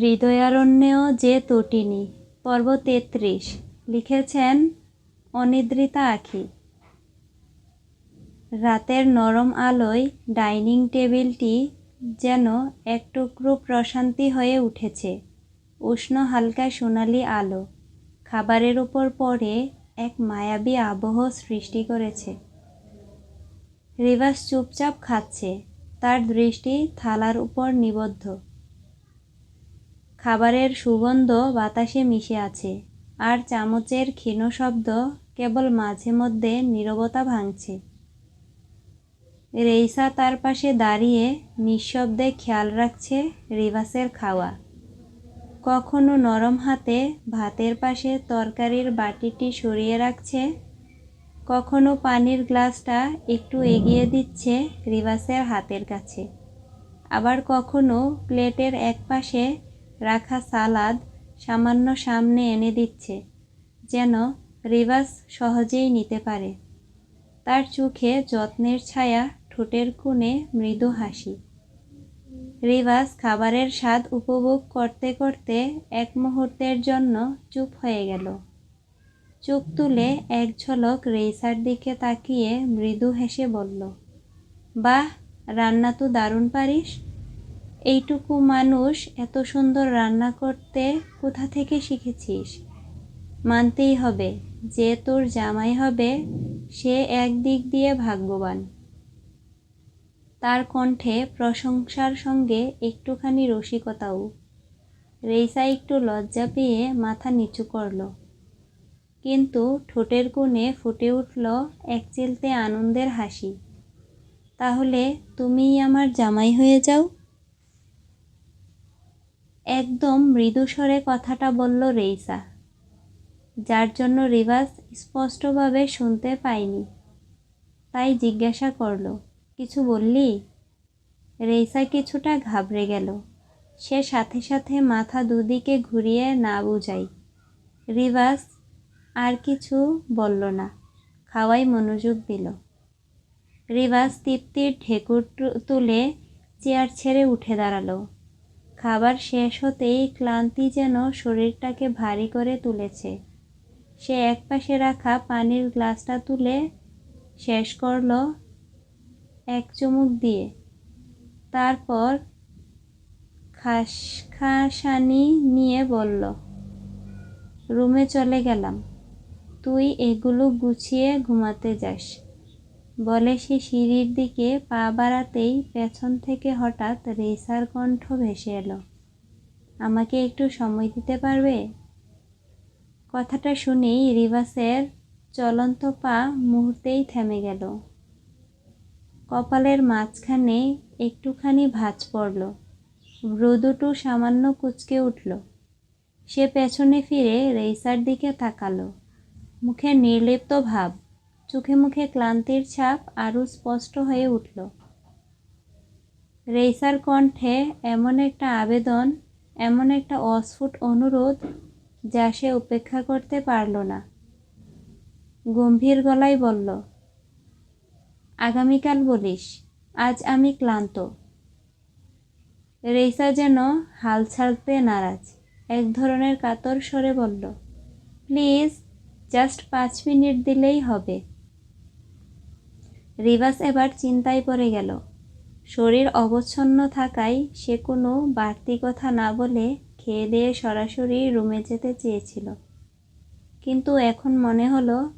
হৃদয়ারণ্যেও যে তটিনী, পর্ব তেত্রিশ, লিখেছেন অনিদ্রিতা আখি। রাতের নরম আলোয় ডাইনিং টেবিলটি যেন এক টুকরো প্রশান্তি হয়ে উঠেছে। উষ্ণ হালকা সোনালি আলো খাবারের ওপর পড়ে এক মায়াবী আবহ সৃষ্টি করেছে। রিভাস চুপচাপ খাচ্ছে, তার দৃষ্টি থালার উপর নিবদ্ধ। খাবারের সুগন্ধ বাতাসে মিশে আছে, আর চামচের ক্ষীণ শব্দ কেবল মাঝে মধ্যে নীরবতা ভাঙছে। রেইসা তার পাশে দাঁড়িয়ে নিঃশব্দে খেয়াল রাখছে রিভাসের খাওয়া। কখনো নরম হাতে ভাতের পাশে তরকারির বাটিটি সরিয়ে রাখছে, কখনো পানির গ্লাসটা একটু এগিয়ে দিচ্ছে রিভাসের হাতের কাছে। আবার কখনো প্লেটের এক পাশে রাখা সালাদ সামান্য সামনে এনে দিচ্ছে, যেন রিভাস সহজেই নিতে পারে। তার চোখে যত্নের ছায়া, ঠোঁটের কোণে মৃদু হাসি। রিভাস খাবারের স্বাদ উপভোগ করতে করতে এক মুহূর্তের জন্য চুপ হয়ে গেল। চোখ তুলে এক ঝলক রেইসার দিকে তাকিয়ে মৃদু হেসে বলল, বাহ, রান্না তো দারুণ পারিস। এইটুকু মানুষ এত সুন্দর রান্না করতে কোথা থেকে শিখেছিস? মানতেই হবে, যে তোর জামাই হবে, সে এক দিক দিয়ে ভাগ্যবান। তার কণ্ঠে প্রশংসার সঙ্গে একটুখানি রসিকতাও। রেইসা একটু লজ্জা পেয়ে মাথা নিচু করল। কিন্তু ঠোঁটের কোণে ফুটে উঠল এক চিলতে আনন্দের হাসি। তাহলে তুমিই আমার জামাই হয়ে যাও? একদম মৃদুস্বরে কথাটা বলল রেইসা। যার জন্য রিভাস স্পষ্টভাবে শুনতে পায়নি। তাই জিজ্ঞাসা করল, কিছু বললি? রেইসা কিছুটা ঘাবড়ে গেল। সে সাথে সাথে মাথা দুদিকে ঘুরিয়ে না বুঝাই। রিভাস আর কিছু বলল না, খাওয়াই মনোযোগ দিল। রিভাস তৃপ্তির ঢেকুর তুলে চেয়ার ছেড়ে উঠে দাঁড়াল। খাবার শেষ হতেই ক্লান্তি যেন শরীরটাকে ভারী করে তুলেছে। সে একপাশে রাখা পানির গ্লাসটা তুলে শেষ করল এক চুমুক দিয়ে। তারপর খাসখাসানি নিয়ে বলল, রুমে চলে গেলাম। তুই এগুলো গুছিয়ে ঘুমাতে যাস। বলে সে সিঁড়ির দিকে পা বাড়াতেই পেছন থেকে হঠাৎ রেসার কণ্ঠ ভেসে এলো। আমাকে একটু সময় দিতে পারবে? কথাটা শুনেই রিভাসের চলন্ত পা মুহূর্তেই থেমে গেল। কপালের মাঝখানে একটুখানি ভাঁজ পড়ল। ব্রদুটু সামান্য কুচকে উঠল। সে পেছনে ফিরে রেইসার দিকে তাকালো। মুখে নির্লিপ্ত ভাব। চোখে মুখে ক্লান্তির ছাপ আরও স্পষ্ট হয়ে উঠল। রেইসার কণ্ঠে এমন একটা আবেদন, এমন একটা অস্ফুট অনুরোধ যা সে উপেক্ষা করতে পারল না। গম্ভীর গলায় বলল, আগামীকাল বলিস, আজ আমি ক্লান্ত। রেইসা যেন হাল ছাড়তে নারাজ, এক ধরনের কাতর স্বরে বলল, প্লিজ, জাস্ট পাঁচ মিনিট দিলেই হবে। রিভাস এবার চিন্তায় পড়ে গেল। শরীর অবচ্ছন্ন থাকায় সে কোনো বাড়তি কথা না বলে খেয়ে দিয়ে সরাসরি রুমে যেতে চেয়েছিল। কিন্তু এখন মনে হলো,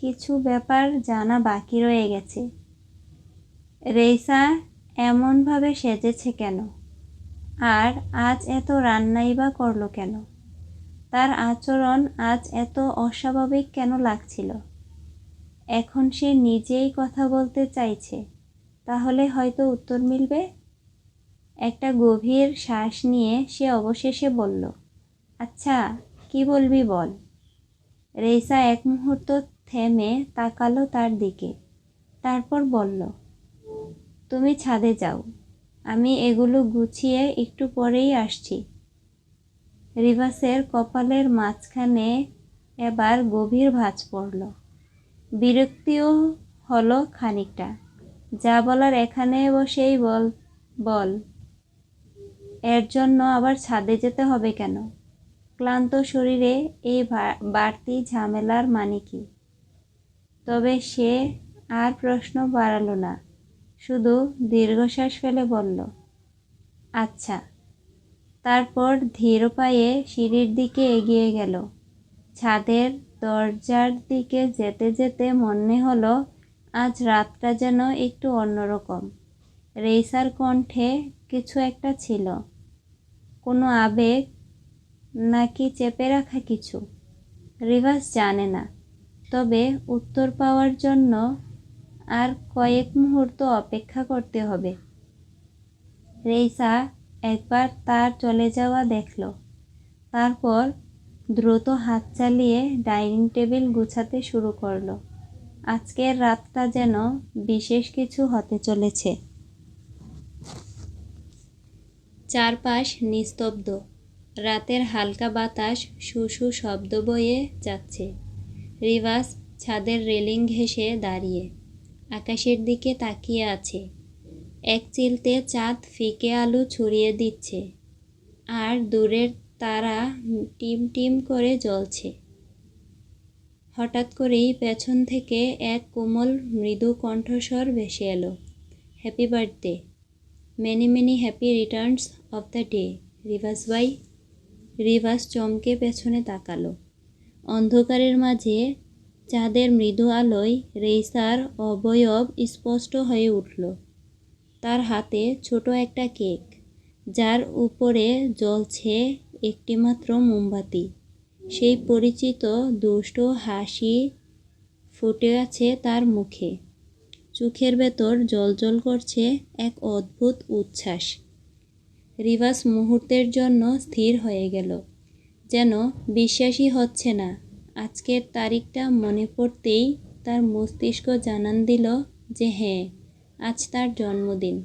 কিছু ব্যাপার জানা বাকি রয়ে গেছে। রেইসা এমনভাবে সেজেছে কেন? আর আজ এত রান্নাই বা করল কেন? তার আচরণ আজ এত অস্বাভাবিক কেন লাগছিল? এখন সে নিজেই কথা বলতে চাইছে। তাহলে হয়তো উত্তর মিলবে? একটা গভীর শ্বাস নিয়ে সে অবশেষে বলল আচ্ছা কি বলবি বল? রেসা এক মুহূর্ত থেমে তাকালো তার দিকে। তারপর বলল, তুমি ছাদে যাও, আমি এগুলো গুছিয়ে একটু পরেই আসছি। রিভাসের কপালের মাঝখানে এবার গভীর ভাঁজ পড়ল। বিরক্তিও হলো খানিকটা। যা বলার এখানে বসেই বল বল। এর জন্য আবার ছাদে যেতে হবে কেন? ক্লান্ত শরীরে এই বাড়তি ঝামেলার মানে কি? তবে সে আর প্রশ্ন বাড়ালো না, শুধু দীর্ঘশ্বাস ফেলে বলল আচ্ছা। তারপর ধীর পায়ে সিঁড়ির দিকে এগিয়ে গেল। ছাদের দরজার দিকে যেতে যেতে মনে হলো, আজ রাতটা যেন একটু অন্যরকম। রেইসার কণ্ঠে কিছু একটা ছিল। কোনো আবেগ নাকি চেপে রাখা কিছু? রিভাস জানে না, তবে উত্তর পাওয়ার জন্য আর কয়েক মুহূর্ত অপেক্ষা করতে হবে। রেইসা একবার তার চলে যাওয়া দেখল। তারপর দ্রুত হাত চালিয়ে ডাইনিং টেবিল গুছাতে শুরু করল। আজকের রাতটা যেন বিশেষ কিছু হতে চলেছে। চারপাশ নিস্তব্ধ। রাতের হালকা বাতাস শু শব্দ বয়ে যাচ্ছে। রিভাস ছাদের রেলিং ঘেঁষে দাঁড়িয়ে আকাশের দিকে তাকিয়ে আছে। এক চিলতে চাঁদ ফিকে আলু ছড়িয়ে দিচ্ছে। আর দূরের তারা টিম টিম করে জ্বলছে। হঠাৎ করেই পেছন থেকে এক কোমল মৃদু কণ্ঠস্বর ভেসে এলো। Happy birthday. Many many happy returns of the day. Rivas by Rivas চমকে পেছনে তাকালো। অন্ধকারের মাঝে চাঁদের মৃদু আলোয় রেইসার অবয়ব স্পষ্ট হয়ে উঠল। তার হাতে ছোট একটা কেক, যার উপরে জ্বলছে একটিমাত্র মোমবাতি। সেই পরিচিত দুষ্ট হাসি ফুটে আছে তার মুখে। চোখের ভেতর জল করছে এক অদ্ভুত উচ্ছ্বাস। রিভাস মুহূর্তের জন্য স্থির হয়ে গেল। যেন বিশ্বাসই হচ্ছে না। আজকের তারিখটা মনে পড়তেই তার মস্তিষ্ক জানান দিল যে হ্যাঁ আজ তার জন্মদিন।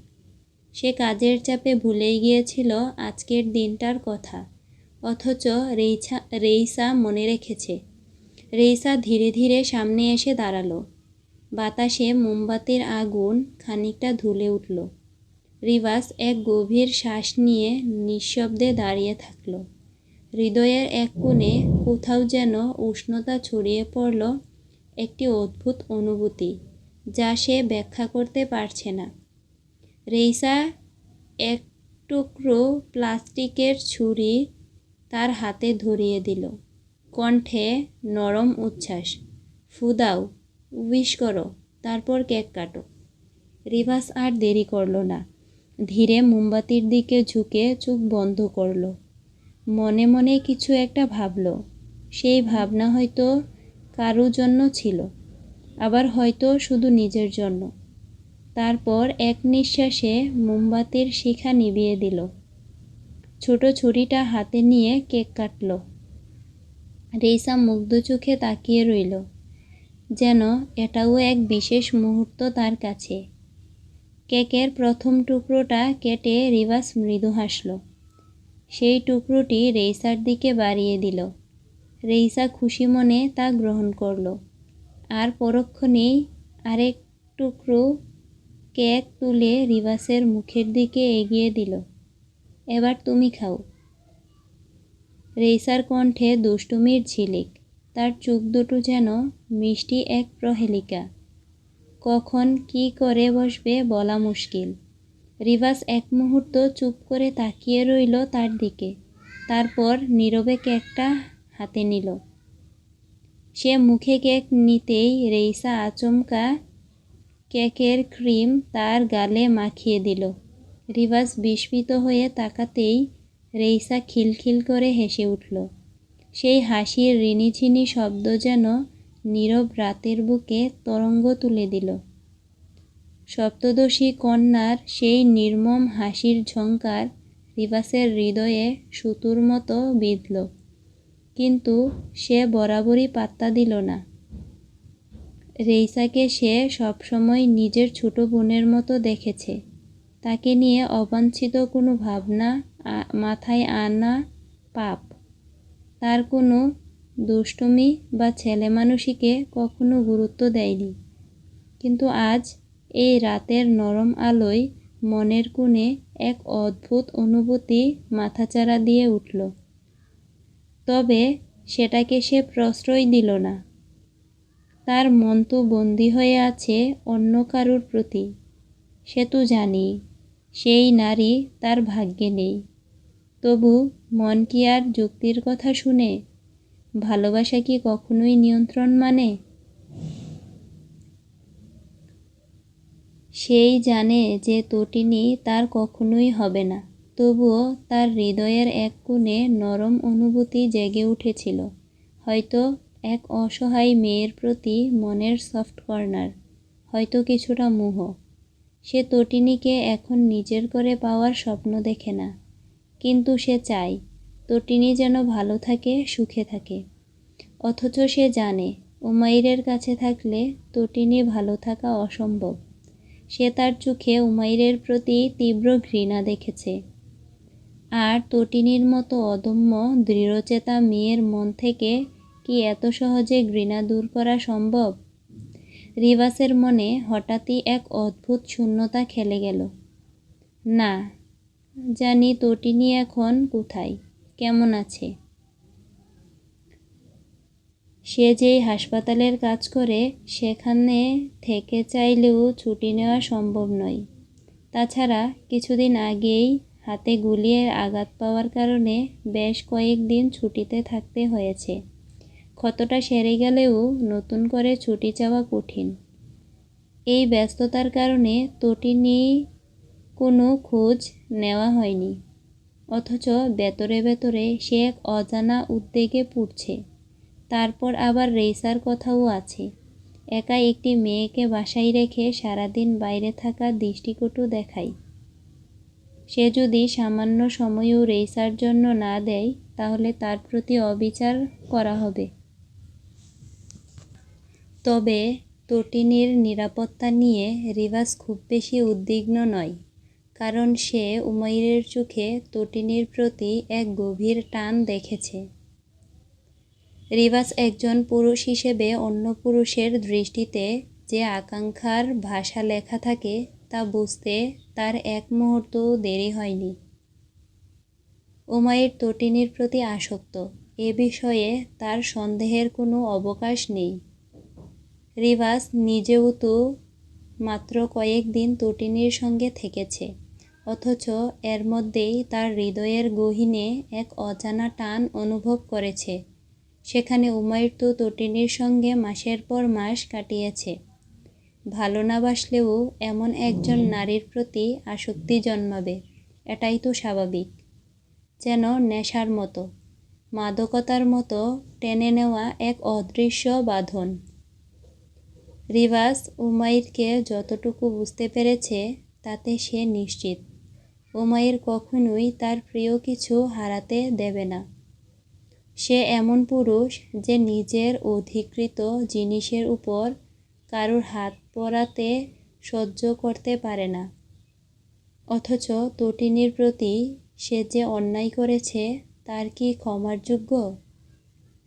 সে কাজের চাপে ভুলেই গিয়েছিল আজকের দিনটার কথা। অথচ রেইছা, রেইসা মনে রেখেছে। রেইসা ধীরে ধীরে সামনে এসে দাঁড়াল। বাতাসে মোমবাতির আগুন খানিকটা ধুলে উঠল। রিভাস এক গভীর শ্বাস নিয়ে নিঃশব্দে দাঁড়িয়ে থাকল। হৃদয়ের এক কোণে কোথাও যেন উষ্ণতা ছড়িয়ে পড়ল একটি অদ্ভুত অনুভূতি, যা সে ব্যাখ্যা করতে পারছে না। রেইসা এক টুকরো প্লাস্টিকের ছুরি তার হাতে ধরিয়ে দিল। কণ্ঠে নরম উচ্ছ্বাস। ফুদাও, উইশ করো, তারপর কেক কাটো। রিভাস আর দেরি করল না। ধীরে মোমবাতির দিকে ঝুঁকে চোখ বন্ধ করল। মনে মনে কিছু একটা ভাবল। সেই ভাবনা হয়তো কারও জন্য ছিল। আবার হয়তো শুধু নিজের জন্য। তারপর এক নিঃশ্বাসে মোমবাতির শিখা নিভিয়ে দিল। ছোট ছুরিটা হাতে নিয়ে কেক কাটল। রেইসা মুগ্ধ চোখে তাকিয়ে রইল, যেন এটাও এক বিশেষ মুহূর্ত তার কাছে। কেকের প্রথম টুকরোটা কেটে রিভাস মৃদু হাসল। সেই টুকরোটি রেইসার দিকে বাড়িয়ে দিল। রেইসা খুশি মনে তা গ্রহণ করল। আর পরক্ষণেই আরেক টুকরো কেক তুলে রিভাসের মুখের দিকে এগিয়ে দিল। এবার তুমি খাও। রেইসার কণ্ঠে দুষ্টুমির ঝিলিক, তার চোখ দুটো যেন মিষ্টি এক প্রহেলিকা। কখন কি করে বসবে বলা মুশকিল। রিভাস এক মুহূর্ত চুপ করে তাকিয়ে রইল তার দিকে, তারপর নীরবে কেকটা হাতে নিল। সে মুখে কেক নিতেই রেইসা আচমকা কেকের ক্রিম তার গালে মাখিয়ে দিল। রিভাস বিস্মিত হয়ে তাকাতেই রেইসা খিলখিল করে হেসে উঠল। সেই হাসির রিনিঝিনি শব্দ যেন নীরব রাতের বুকে তরঙ্গ তুলে দিল। সপ্তদশী কন্যার সেই নির্মম হাসির ঝঙ্কার রিভাসের হৃদয়ে সুতুর মতো বিঁধল। কিন্তু সে বরাবরই পাত্তা দিল না। রেইসাকে সে সবসময় নিজের ছোট বোনের মতো দেখেছে। তাকে নিয়ে অবাঞ্ছিত কোনো ভাবনা মাথায় আনা পাপ। তার কোনো দুষ্টুমি বা ছেলে মানুষীকে কখনো গুরুত্ব দেয়নি। কিন্তু আজ এই রাতের নরম আলোয় মনের কোণে এক অদ্ভুত অনুভূতি মাথাচাড়া দিয়ে উঠল। তবে সেটাকে সে প্রশ্রয় দিল না। তার মন তো বন্দী হয়ে আছে অন্য কারুর প্রতি। সে তো জানি সেই নারী তার ভাগ্যে নেই। তবু মন কি আর যুক্তির কথা শুনে? ভালোবাসা কি কখনোই নিয়ন্ত্রণ মানে? সেই জানে যে তটিনী তার কখনোই হবে না। তবুও তার হৃদয়ের এক কোণে নরম অনুভূতি জেগে উঠেছিল। হয়তো এক অসহায় মেয়ের প্রতি মনের সফট কর্নার হয়তো কিছুটা মোহ। সে তটিনীকে এখন নিজের করে পাওয়ার স্বপ্ন দেখে না। কিন্তু সে চায়, তটিনী যেন ভালো থাকে, সুখে থাকে। অথচ সে জানে, উমাইরের কাছে থাকলে তটিনী ভালো থাকা অসম্ভব। সে তার চোখে উমাইরের প্রতি তীব্র ঘৃণা দেখেছে। আর তটিনীর মতো অদম্য, দৃঢ়চেতা মেয়ের মন থেকে কি এত সহজে ঘৃণা দূর করা সম্ভব? রিভাসের মনে হঠাৎই এক অদ্ভুত শূন্যতা খেলে গেল। না, জানি তটিনী এখন কোথায়, কেমন আছে? সে যেই হাসপাতালের কাজ করে, সেখানে থেকে চাইলেও ছুটি নেওয়া সম্ভব নয়। তাছাড়া কিছুদিন আগেই হাতে গুলিয়ে আঘাত পাওয়ার কারণে বেশ কয়েকদিন ছুটিতে থাকতে হয়েছে। ক্ষতটা সেরে গেলেও নতুন করে ছুটি চাওয়া কঠিন। এই ব্যস্ততার কারণে তটি নিয়ে কোনো খোঁজ নেওয়া হয়নি। অথচ ভেতরে ভেতরে সে এক অজানা উদ্বেগে পুড়ছে। তারপর আবার রেসার কথাও আছে। একা একটি মেয়েকে বাসায় রেখে সারাদিন বাইরে থাকা দৃষ্টিকটু দেখায় সে যদি সামান্য সময়ও রেসার জন্য না দেয়, তাহলে তার প্রতি অবিচার করা হবে। তবে তটিনীর নিরাপত্তা নিয়ে রিভাস খুব বেশি উদ্বিগ্ন নয়, কারণ সে উমাইরের চোখে তটিনীর প্রতি এক গভীর টান দেখেছে। রিভাস একজন পুরুষ হিসেবে অন্য পুরুষের দৃষ্টিতে যে আকাঙ্ক্ষার ভাষা লেখা থাকে তা বুঝতে তার এক মুহূর্তও দেরি হয়নি। উমাইর তটিনীর প্রতি আসক্ত, এ বিষয়ে তার সন্দেহের কোনো অবকাশ নেই। রিভাস নিজেও তো মাত্র কয়েকদিন তটিনীর সঙ্গে থেকেছে। অথচ এর মধ্যেই তার হৃদয়ের গহীনে এক অজানা টান অনুভব করেছে। সেখানে উমাইর তো তটিনীর সঙ্গে মাসের পর মাস কাটিয়েছে। ভালো না বাসলেও এমন একজন নারীর প্রতি আসক্তি জন্মাবে, এটাই তো স্বাভাবিক। যেন নেশার মতো, মাদকতার মতো টেনে নেওয়া এক অদৃশ্য বাঁধন। রিভাস উমাইরকে যতটুকু বুঝতে পেরেছে, তাতে সে নিশ্চিত। উমাইর কখনোই তার প্রিয় কিছু হারাতে দেবে না। সে এমন পুরুষ যে নিজের অধিকৃত জিনিসের উপর কারুর হাত পরাতে সহ্য করতে পারে না। অথচ তটিনীর প্রতি সে যে অন্যায় করেছে, তার কি ক্ষমার যোগ্য?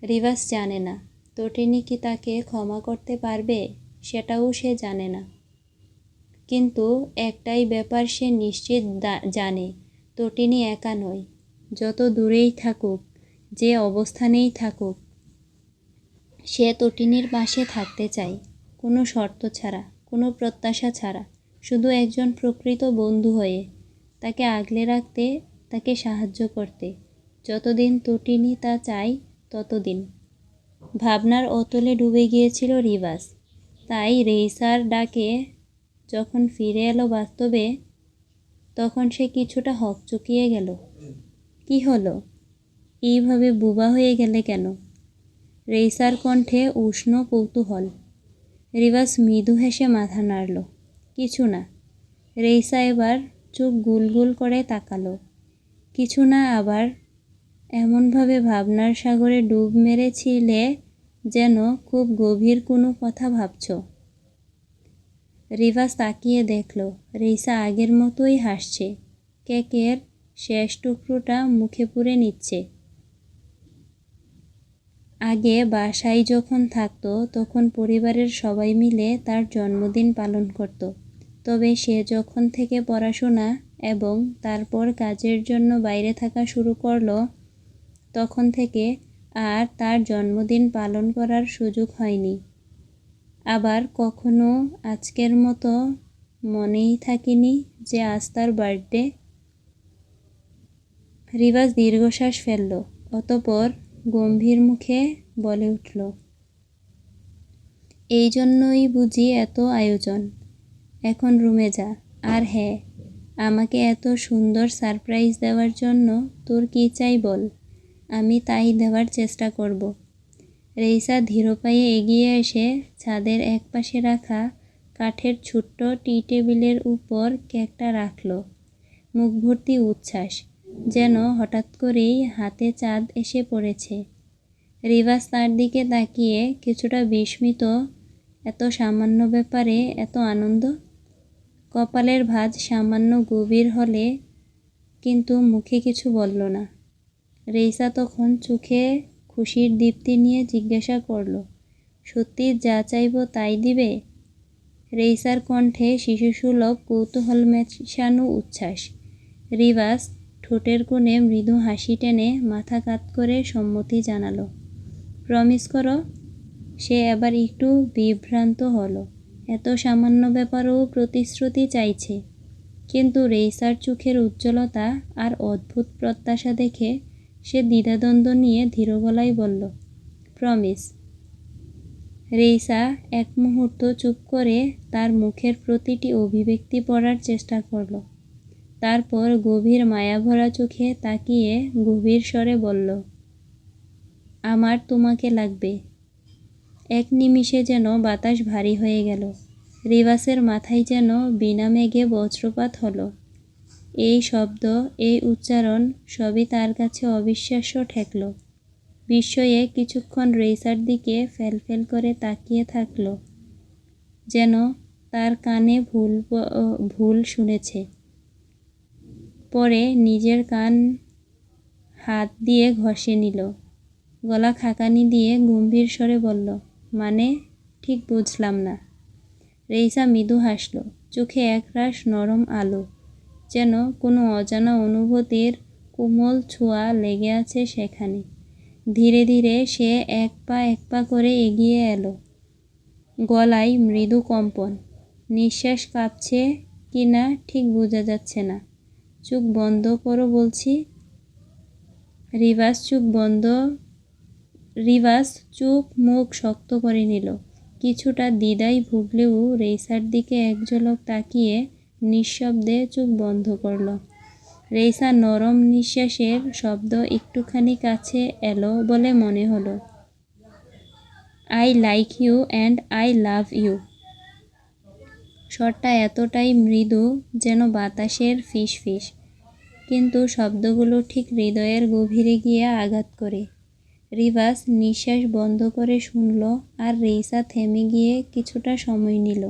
রিভাস জানে না। তটিনী কি তাকে ক্ষমা করতে পারবে? সেটাও সে জানে না। কিন্তু একটাই ব্যাপার সে নিশ্চিত জানে, তটিনী একা নয়, যত দূরেই থাকুক, যে অবস্থানেই থাকুক, সে তটিনীর পাশে থাকতে চায়, কোনো শর্ত ছাড়া, কোনো প্রত্যাশা ছাড়া, শুধু একজন প্রকৃত বন্ধু হয়ে, তাকে আগলে রাখতে, তাকে সাহায্য করতে, যতদিন তটিনী তা চাই ততদিন। ভাবনার অতলে ডুবে গিয়েছিল রিভাস। তাই রেইসার ডাকে যখন ফিরে এলো বাস্তবে, তখন সে কিছুটা হক হকচকিয়ে গেল। কি হলো? এইভাবে বুবা হয়ে গেলে কেন? রেইসার কণ্ঠে উষ্ণ কৌতূহল। রিভাস মৃদু হেসে মাথা নাড়ল। কিছু না। রেইসা এবার চোখ গুল গুল করে তাকালো। কিছু না, আবার এমনভাবে ভাবনার সাগরে ডুব মেরেছিলে যেন খুব গভীর কোনো কথা ভাবছ। রিভাস তাকিয়ে দেখল রেইসা আগের মতোই হাসছে। কেকের শেষ টুকরোটা মুখে পুরে নিচ্ছে। আগে বাসায় যখন থাকতো, তখন পরিবারের সবাই মিলে তার জন্মদিন পালন করত। তবে সে যখন থেকে পড়াশোনা এবং তারপর কাজের জন্য বাইরে থাকা শুরু করল, তখন থেকে আর তার জন্মদিন পালন করার সুযোগ হয়নি। আবার কখনো আজকের মতো মনেই থাকেনি যে আজ তার বার্থডে। রিবাজ দীর্ঘশ্বাস ফেলল, অতপর গম্ভীর মুখে বলে উঠল, এই জন্যই বুঝি এত আয়োজন। এখন রুমে যা। আর হ্যাঁ আমাকে এত সুন্দর সারপ্রাইজ দেওয়ার জন্য তোর কী চাই বল? আমি তাই দেওয়ার চেষ্টা করব। রেইসা ধীর পায়ে এগিয়ে এসে ছাদের একপাশে রাখা কাঠের ছোট্ট টি টেবিলের উপর কেকটা রাখল। মুখ ভর্তি উচ্ছ্বাস, যেন হঠাৎ করেই হাতে চাঁদ এসে পড়েছে। রিভাস তার দিকে তাকিয়ে কিছুটা বিস্মিত, এত সামান্য ব্যাপারে এত আনন্দ? কপালের ভাঁজ সামান্য গভীর হলে কিন্তু মুখে কিছু বলল না। রেইসা তখন চোখে খুশির দীপ্তি নিয়ে জিজ্ঞাসা করল, সত্যি যা চাইব তাই দিবে? রেইসার কণ্ঠে শিশুসুলভ কৌতূহল মেশানো উচ্ছ্বাস। রিভাস ঠোঁটের কোণে মৃদু হাসি টেনে মাথা কাত করে সম্মতি জানালো, প্রমিস করো, সে এবার একটু বিভ্রান্ত হলো। এত সামান্য ব্যাপারও প্রতিশ্রুতি চাইছে। কিন্তু রেইসার চোখের উজ্জ্বলতা আর অদ্ভুত প্রত্যাশা দেখে সে দ্বিধাদ্বন্দ্ব নিয়ে ধীর গলায় বলল, প্রমিস। রেইসা এক মুহূর্ত চুপ করে তার মুখের প্রতিটি অভিব্যক্তি পড়ার চেষ্টা করল। তারপর গভীর মায়াভরা চোখে তাকিয়ে গভীর স্বরে বলল, আমার তোমাকে লাগবে। এক নিমিষে যেন বাতাস ভারী হয়ে গেল। রিবাসের মাথায় যেন বিনা মেঘে বজ্রপাত হলো। এই শব্দ, এই উচ্চারণ সবই তার কাছে অবিশ্বাস্য ঠেকল। বিস্ময়ে কিছুক্ষণ রেইসার দিকে ফেলফেল করে তাকিয়ে থাকল, যেন তার কানে ভুল ভুল শুনেছে। পরে নিজের কান হাত দিয়ে ঘষে নিল, গলা খাকানি দিয়ে গম্ভীর স্বরে বলল মানে? ঠিক বুঝলাম না। রেইসা মৃদু হাসল, চোখে একরাশ নরম আলো। যেন কোনো অজানা অনুভূতির কোমল ছোঁয়া লেগে আছে সেখানে। ধীরে ধীরে সে এক পা এক পা করে এগিয়ে এলো। গলায় মৃদু কম্পন। নিঃশ্বাস কাঁপছে কি না ঠিক বোঝা যাচ্ছে না। চোখ বন্ধ করো বলছি। রিভাস চোখ বন্ধ, রিভাস চোখ মুখ শক্ত করে নিল। কিছুটা দ্বিধায় ভুগলেও রেইসার দিকে এক ঝলক তাকিয়ে নিঃশব্দে চোখ বন্ধ করল। রেইসা নরম নিঃশ্বাসের শব্দ একটুখানি কাছে এলো বলে মনে হলো। I like you and I love you. স্বরটা এতটাই মৃদু যেন বাতাসের ফিস ফিস কিন্তু শব্দগুলো ঠিক হৃদয়ের গভীরে গিয়ে আঘাত করে। রিভাস নিঃশ্বাস বন্ধ করে শুনল আর রেইসা থেমে গিয়ে কিছুটা সময় নিল।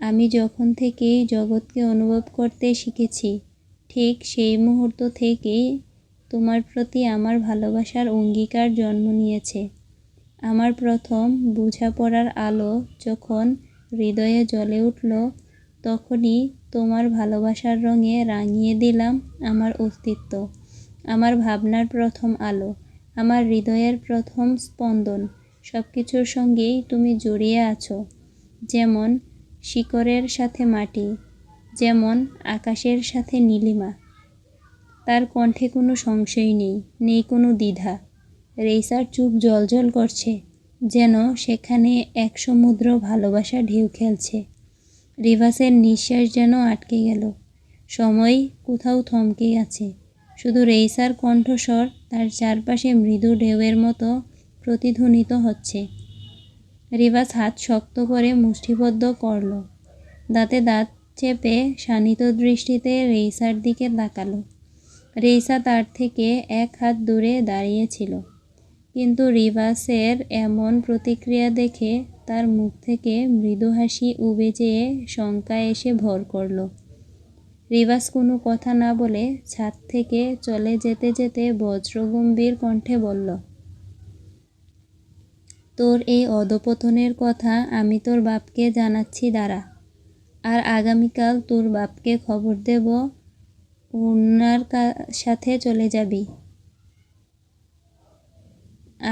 আমি যখন থেকেই জগৎকে অনুভব করতে শিখেছি, ঠিক সেই মুহূর্ত থেকেই তোমার প্রতি আমার ভালোবাসার অঙ্গীকার জন্ম নিয়েছে। আমার প্রথম বোঝাপড়ার আলো যখন হৃদয়ে জ্বলে উঠল, তখনই তোমার ভালোবাসার রঙে রাঙিয়ে দিলাম আমার অস্তিত্ব। আমার ভাবনার প্রথম আলো, আমার হৃদয়ের প্রথম স্পন্দন সব কিছুর সঙ্গেই তুমি জড়িয়ে আছো। যেমন শিকড়ের সাথে মাটি, যেমন আকাশের সাথে নীলিমা। তার কণ্ঠে কোনো সংশয় নেই নেই কোনো দ্বিধা। রেইসার চুপ জলজল করছে, যেন সেখানে এক সমুদ্র ভালোবাসা ঢেউ খেলছে। রিভাসের নিঃশ্বাস যেন আটকে গেল। সময় কোথাও থমকে আছে শুধু রেইসার কণ্ঠস্বর তার চারপাশে মৃদু ঢেউয়ের মতো প্রতিধ্বনিত হচ্ছে। রিভাস হাত শক্ত করে মুষ্টিবদ্ধ করল। দাঁতে দাঁত চেপে শানিত দৃষ্টিতে রেইসার দিকে তাকালো। রেইসা তার থেকে এক হাত দূরে দাঁড়িয়েছিল। কিন্তু রিভাসের এমন প্রতিক্রিয়া দেখে তার মুখ থেকে মৃদু হাসি উবে যেয়ে শঙ্কা এসে ভর করল। রিভাস কোনো কথা না বলে ছাদ থেকে চলে যেতে যেতে বজ্রগম্ভীর কণ্ঠে বলল তোর এই অধপতনের কথা আমি তোর বাপকে জানাচ্ছি, দাঁড়া। আর আগামীকাল তোর বাপকে খবর দেব ওনার সাথে চলে যাবি।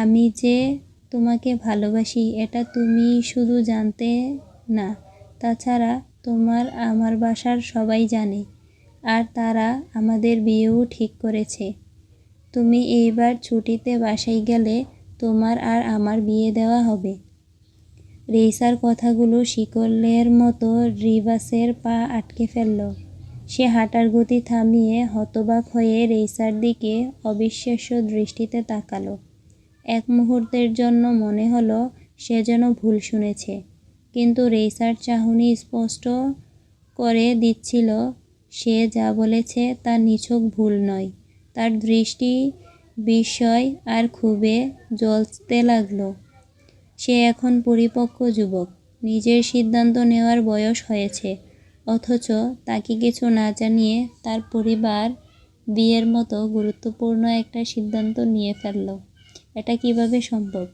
আমি যে তোমাকে ভালোবাসি, এটা তুমি শুধু জানতে না। তাছাড়া তোমার আমার বাসার সবাই জানে, আর তারা আমাদের বিয়েও ঠিক করেছে। তুমি এইবার ছুটিতে বাসায় গেলে তোমার আর আমার বিয়ে দেওয়া হবে। রেইসার কথাগুলো শিকলের মতো রিভাসের পা আটকে ফেলল। সে হাঁটার গতি থামিয়ে হতবাক হয়ে রেইসার দিকে অবিশ্বাস্য দৃষ্টিতে তাকালো। এক মুহূর্তের জন্য মনে হলো সে যেন ভুল শুনেছে। কিন্তু রেইসার চাহনি স্পষ্ট করে দিচ্ছিল, সে যা বলেছে তা নিছক ভুল নয়। তার দৃষ্টি বিস্ময় আর খুবে জ্বলতে লাগল। সে এখন পরিপক্ক যুবক। নিজের সিদ্ধান্ত নেওয়ার বয়স হয়েছে। অথচ তাকে কিছু না জানিয়ে তার পরিবার বিয়ের মতো গুরুত্বপূর্ণ একটা সিদ্ধান্ত নিয়ে ফেলল। এটা কীভাবে সম্ভব?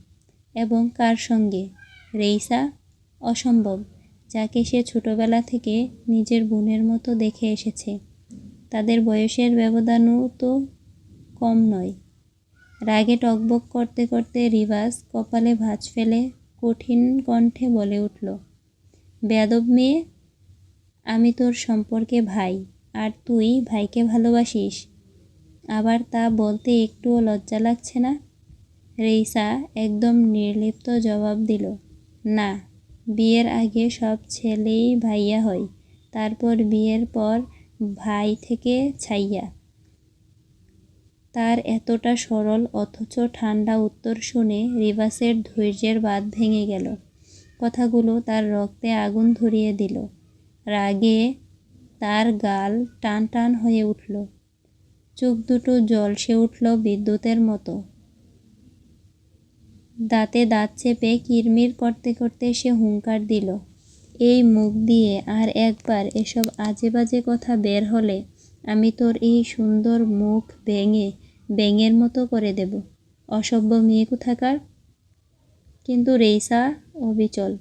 এবং কার সঙ্গে? রেইসা? অসম্ভব। যাকে সে ছোটবেলা থেকে নিজের বোনের মতো দেখে এসেছে। তাদের বয়সের ব্যবধানও তো কম নয়। রাগে টকবক করতে করতে রিভাস কপালে ভাঁজ ফেলে কঠিন কণ্ঠে বলে উঠল বেদব মেয়ে, আমি তোর সম্পর্কে ভাই, আর তুই ভাইকে ভালোবাসিস। আবার তা বলতে একটুও লজ্জা লাগছে না? রেইসা একদম নির্লিপ্ত জবাব দিল, না, বিয়ের আগে সব ছেলেই ভাইয়া হয়, তারপর বিয়ের পর ভাই থেকে ছাইয়া। তার এতটা সরল, অথচ ঠান্ডা উত্তর শুনে রিভাসের ধৈর্যের বাঁধ ভেঙে গেল। কথাগুলো তার রক্তে আগুন ধরিয়ে দিল। রাগে তার গাল টান টান হয়ে উঠল। চোখ দুটো জলসে উঠল বিদ্যুতের মতো। দাঁতে দাঁত চেপে কিরমির করতে করতে সে হুঙ্কার দিল। এই মুখ দিয়ে আর একবার এসব আজে বাজে কথা বের হলে আমি তোর এই সুন্দর মুখ ভেঙে ব্যাঙের মতো করে দেব। অসভ্য মেয়ে কোথাকার? কিন্তু রেইসা অবিচল।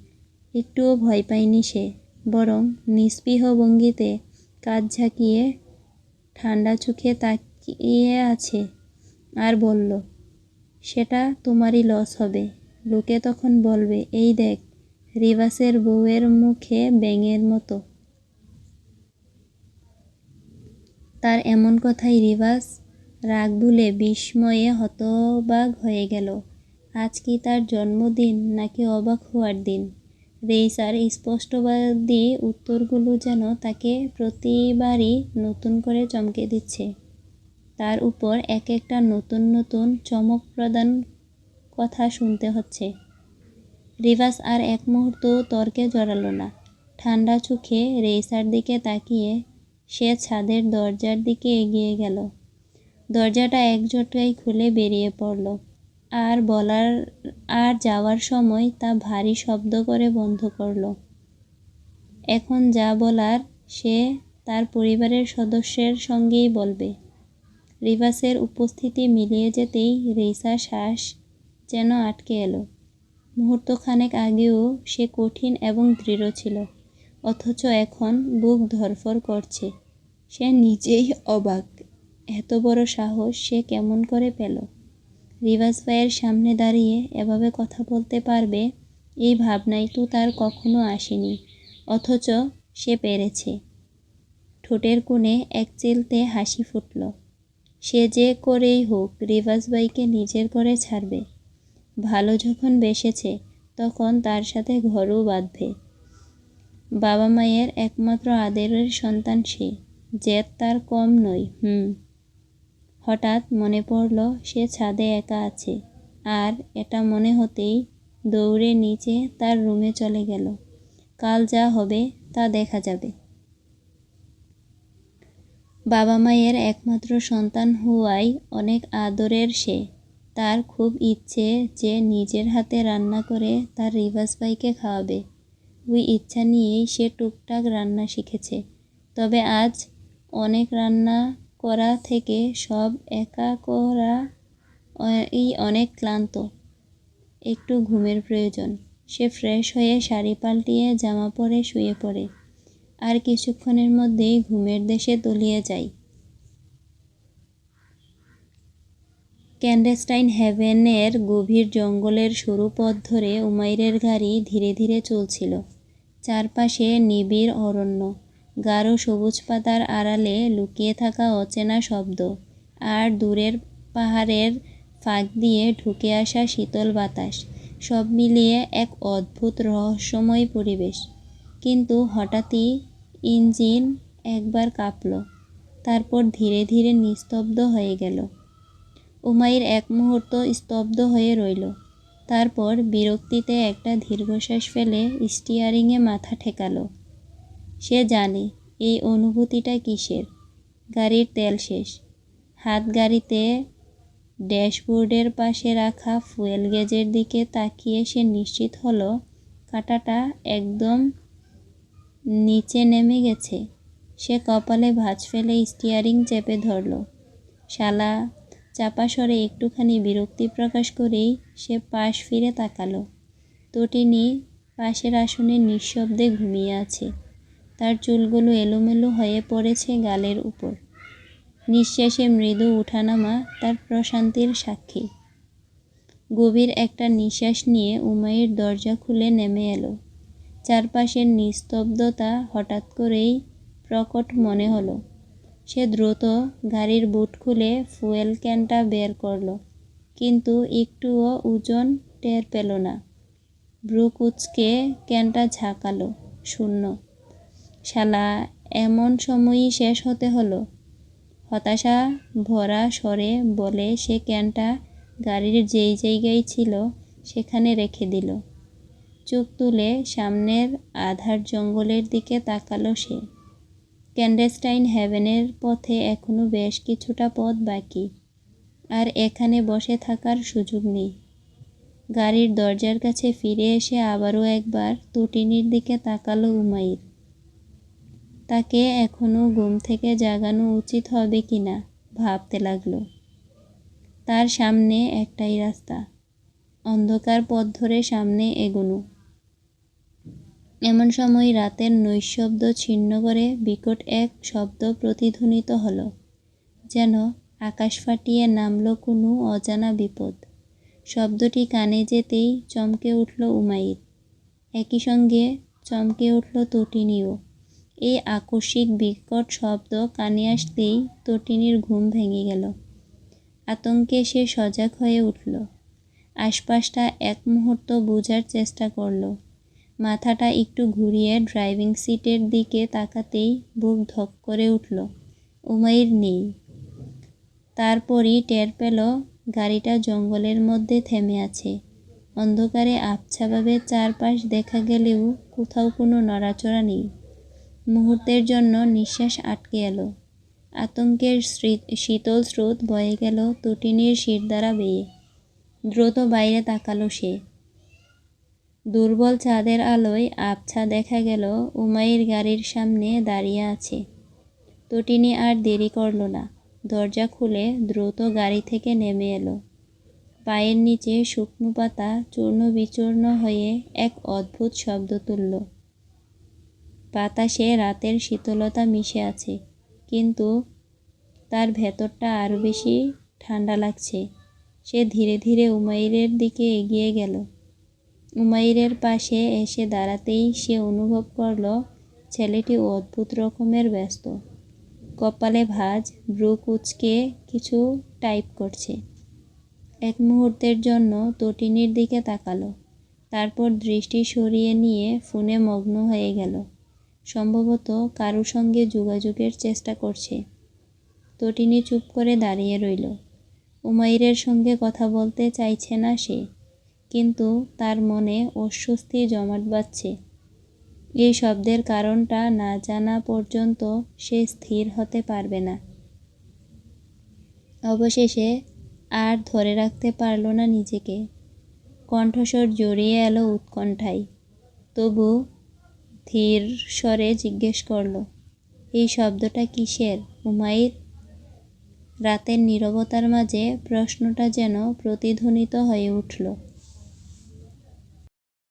একটুও ভয় পায়নি সে, বরং নিস্পৃহ ভঙ্গিতে কাজ ঝাঁকিয়ে ঠান্ডা চোখে তাকিয়ে আছে আর বলল, সেটা তোমারই লস হবে। লোকে তখন বলবে, এই দেখ, রিভাসের বউয়ের মুখে ব্যাঙের মতো। তার এমন কথাই রিভাস রাগ ভুলে বিস্ময়ে হতবাক হয়ে গেল। আজ কি তার জন্মদিন নাকি অবাক হওয়ার দিন? রেইসার স্পষ্টবাদী উত্তরগুলো যেন তাকে প্রতিবারই নতুন করে চমকে দিচ্ছে। তার উপর এক একটা নতুন নতুন চমক প্রদান কথা শুনতে হচ্ছে। রিভাস, আর এক মুহূর্ত তর্কে জড়ালো না। ঠান্ডা চোখে রেইসার দিকে তাকিয়ে সে ছাদের দরজার দিকে এগিয়ে গেল। দরজাটা এক জটকায় খুলে বেরিয়ে পড়ল। আর বলার, আর যাওয়ার সময় তা ভারী শব্দ করে বন্ধ করল। এখন যা বলার, সে তার পরিবারের সদস্যের সঙ্গেই বলবে। রিভাসের উপস্থিতি মিলিয়ে যেতেই রেইসা শ্বাস যেন আটকে এলো। মুহূর্তখানেক আগেও সে কঠিন এবং দৃঢ় ছিল, অথচ এখন বুক ধরফর করছে। সে নিজেই অবাক। এত বড় সাহস সে কেমন করে পেল? রিভাস ভাইয়ের সামনে দাঁড়িয়ে এভাবে কথা বলতে পারবে, এই ভাবনাই তো তার কখনো আসেনি, অথচ সে পেরেছে। ঠোঁটের কোণে এক চিলতে হাসি ফুটল। সে যে করেই হোক, রিভাস ভাইকে নিজের করে ছাড়বে। ভালো যখন বেসেছে, তখন তার সাথে ঘরও বাঁধবে। বাবা মায়ের একমাত্র আদরের সন্তান সে, জেদ তার কম নয়, হুম। হঠাৎ মনে পড়ল সে ছাদে একা আছে। আর এটা মনে হতেই দৌড়ে নিচে তার রুমে চলে গেল। কাল যা হবে তা দেখা যাবে। বাবা মায়ের একমাত্র সন্তান হওয়ায় অনেক আদরের সে। তার খুব ইচ্ছে যে নিজের হাতে রান্না করে তার রিভাস ভাইকে খাওয়াবে। ওই ইচ্ছা নিয়েই সে টুকটাক রান্না শিখেছে। তবে আজ অনেক রান্না করা থেকে সব একা করা এই অনেক ক্লান্ত। একটু ঘুমের প্রয়োজন। সে ফ্রেশ হয়ে শাড়ি পাল্টিয়ে জামা পরে শুয়ে পড়ে। আর কিছুক্ষণের মধ্যেই ঘুমের দেশে তলিয়ে যায়। ক্যান্ডেস্টাইন হ্যাভেনের গভীর জঙ্গলের সরু পথ ধরে উমাইরের গাড়ি ধীরে ধীরে চলছিল। চারপাশে নিবিড় অরণ্য। গাঢ় সবুজ পাতার আড়ালে লুকিয়ে থাকা অচেনা শব্দ আর দূরের পাহাড়ের ফাঁক দিয়ে ঢুকে আসা শীতল বাতাস। সব মিলিয়ে এক অদ্ভুত রহস্যময় পরিবেশ। কিন্তু হঠাৎই ইঞ্জিন একবার কাঁপল, তারপর ধীরে ধীরে নিস্তব্ধ হয়ে গেল। উমাইর এক মুহূর্ত স্তব্ধ হয়ে রইল, তারপর বিরক্তিতে একটা দীর্ঘশ্বাস ফেলে স্টিয়ারিংয়ে মাথা ঠেকালো। সে জানে, এই অনুভূতিটা কিসের? গাড়ির তেল শেষ। হাত গাড়িতে ড্যাশবোর্ডের পাশে রাখা ফুয়েল গেজের দিকে তাকিয়ে সে নিশ্চিত হলো, কাঁটাটা একদম নিচে নেমে গেছে। সে কপালে ভাঁজ ফেলে স্টিয়ারিং চেপে ধরল। শালা, চাপা স্বরে একটুখানি বিরক্তি প্রকাশ করেই সে পাশ ফিরে তাকালো। তটিনী পাশের আসনে নিঃশব্দে ঘুমিয়ে আছে। তার চুলগুলো এলোমেলো হয়ে পড়েছে গালের উপর। নিঃশ্বাসে মৃদু উঠানামা তার প্রশান্তির সাক্ষী। গভীর একটা নিঃশ্বাস নিয়ে উমাইয়ের দরজা খুলে নেমে এলো। চারপাশের নিস্তব্ধতা হঠাৎ করেই প্রকট মনে হলো। সে দ্রুত গাড়ির বুট খুলে ফুয়েল ক্যানটা বের করল, কিন্তু একটুও ওজন টের পেল না। ব্রু কুচকে ক্যানটা ঝাঁকালো, শূন্য। শালা, এমন সময়ই শেষ হতে হলো। হতাশা ভরা স্বরে বলে সে ক্যানটা গাড়ির যেই জায়গায় ছিল সেখানে রেখে দিল। চোখ তুলে সামনের আধার জঙ্গলের দিকে তাকালো সে। ক্যান্ডেস্টাইন হ্যাভেনের পথে এখনও বেশ কিছুটা পথ বাকি, আর এখানে বসে থাকার সুযোগ নেই। গাড়ির দরজার কাছে ফিরে এসে আবারও একবার তুটিনির দিকে তাকালো উমাইর। তাকে এখনও ঘুম থেকে জাগানো উচিত হবে কি না ভাবতে লাগল। তার সামনে একটাই রাস্তা। অন্ধকার পথ ধরে সামনে এগোনো। এমন সময় রাতের নৈশব্দ ছিন্ন করে বিকট এক শব্দ প্রতিধ্বনিত হলো, যেন আকাশ ফাটিয়ে নামলো কোনো অজানা বিপদ। শব্দটি কানে যেতেই চমকে উঠল উমাইর। একই সঙ্গে চমকে উঠল তটিনীও। এই আকস্মিক বিকট শব্দ কানে আসতেই তটিনীর ঘুম ভেঙে গেল। আতঙ্কে সে সজাগ হয়ে উঠল। আশপাশটা এক মুহূর্ত বোঝার চেষ্টা করল। মাথাটা একটু ঘুরিয়ে ড্রাইভিং সিটের দিকে তাকাতেই বুক ধক করে উঠল, উমাইর নেই। তারপরই টের পেল গাড়িটা জঙ্গলের মধ্যে থেমে আছে। অন্ধকারে আবছাভাবে চারপাশ দেখা গেলেও কোথাও কোনো নড়াচড়া নেই। মুহূর্তের জন্য নিঃশ্বাস আটকে এলো। আতঙ্কের শীতল স্রোত বয়ে গেল তটিনীর শির দ্বারা বেয়ে। দ্রুত বাইরে তাকালো সে। দুর্বল চাঁদের আলোয় আবছা দেখা গেল উমাইর গাড়ির সামনে দাঁড়িয়ে আছে। তটিনী আর দেরি করল না। দরজা খুলে দ্রুত গাড়ি থেকে নেমে এলো। পায়ের নিচে শুকনো পাতা চূর্ণ বিচূর্ণ হয়ে এক অদ্ভুত শব্দ তুলল। বাতাসে রাতের শীতলতা মিশে আছে, কিন্তু তার ভেতরটা আরও বেশি ঠান্ডা লাগছে। সে ধীরে ধীরে উমাইরের দিকে এগিয়ে গেল। উমাইরের পাশে এসে দাঁড়াতেই সে অনুভব করল ছেলেটি অদ্ভুত রকমের ব্যস্ত। কপালে ভাজ ব্রু কুচকে কিছু টাইপ করছে। এক মুহূর্তের জন্য তটিনীর দিকে তাকালো, তারপর দৃষ্টি সরিয়ে নিয়ে ফোনে মগ্ন হয়ে গেল। সম্ভবত কারও সঙ্গে যোগাযোগের চেষ্টা করছে। তটিনী চুপ করে দাঁড়িয়ে রইল। উমাইরের সঙ্গে কথা বলতে চাইছে না সে, কিন্তু তার মনে অস্বস্তি জমাট বাঁধছে। এই শব্দের কারণটা না জানা পর্যন্ত সে স্থির হতে পারবে না। অবশেষে আর ধরে রাখতে পারল না নিজেকে। কণ্ঠস্বর জড়িয়ে এলো উৎকণ্ঠায়। তবু ধীর স্বরে জিজ্ঞেস করল, এই শব্দটা কিসের উমাইর রাতের নীরবতার মাঝে প্রশ্নটা যেন প্রতিধ্বনিত হয়ে উঠল।